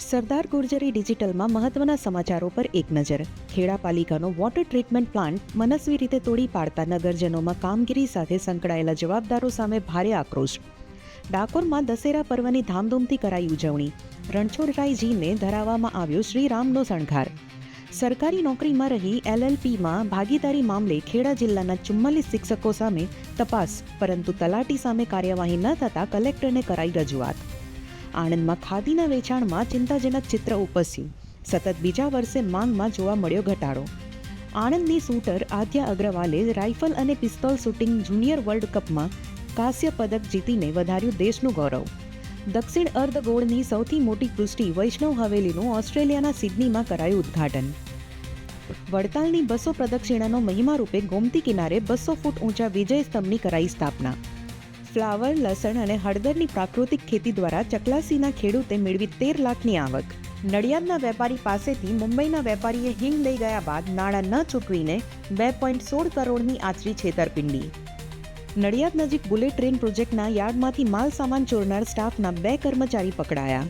સરદાર ગુર્જરી ડિજિટલમાં મહત્વના સમાચારો પર એક નજર. ખેડા પાલિકાનો વોટર ટ્રીટમેન્ટ પ્લાન્ટ મનસ્વી રીતે તોડી પાડતા નગરજનોમાં કામગીરી સાથે સંકળાયેલા જવાબદારો સામે ભારે આક્રોશ. ડાકોરમાં દશેરા પર્વની ધામધૂમથી કરાઈ ઉજવણી. રણછોડરાયજીને ધરાવવામાં આવ્યો શ્રીરામનો શણગાર. સરકારી નોકરીમાં રહી એલએલપીમાં ભાગીદારી મામલે ખેડા જિલ્લાના ચુમ્માલીસ શિક્ષકો સામે તપાસ, પરંતુ તલાટી સામે કાર્યવાહી ન થતાં કલેક્ટરને કરાઈ રજૂઆત. આણંદમાં ખાદીના વેચાણમાં ચિંતાજનક ચિત્ર ઉપસ્યું. સતત બીજા વર્ષે માંગમાં જોવા મળ્યો ઘટાડો. આણંદની શૂટર આદ્યા અગ્રવાલે રાઇફલ અને પિસ્તોલ શૂટિંગ જુનિયર વર્લ્ડ કપમાં કાંસ્ય પદક જીતીને વધાર્યું દેશનું ગૌરવ. દક્ષિણ અર્ધગોળની સૌથી મોટી કૃષ્ટિ વૈષ્ણવ હવેલીનું ઓસ્ટ્રેલિયાના સિડનીમાં કરાયું ઉદ્ઘાટન. વડતાલની બસો પ્રદક્ષિણાનો મહિમા રૂપે ગોમતી કિનારે બસો ફૂટ ઊંચા વિજય સ્તંભની કરાઈ સ્થાપના. ફ્લાવર, લસણ અને હળદરની પ્રાકૃતિક ખેતી દ્વારા ચકલાસીના ખેડૂતે મેળવી તેર લાખની આવક. નડિયાદના વેપારી પાસેથી મુંબઈના વેપારીએ હિંગ લઈ ગયા બાદ નાણાં ન ચૂકવીને બે પોઈન્ટ સોળ કરોડની આચરી છેતરપિંડી. નડિયાદ નજીક બુલેટ ટ્રેન પ્રોજેક્ટના યાર્ડમાંથી માલ સામાન ચોરનાર સ્ટાફના બે કર્મચારી પકડાયા.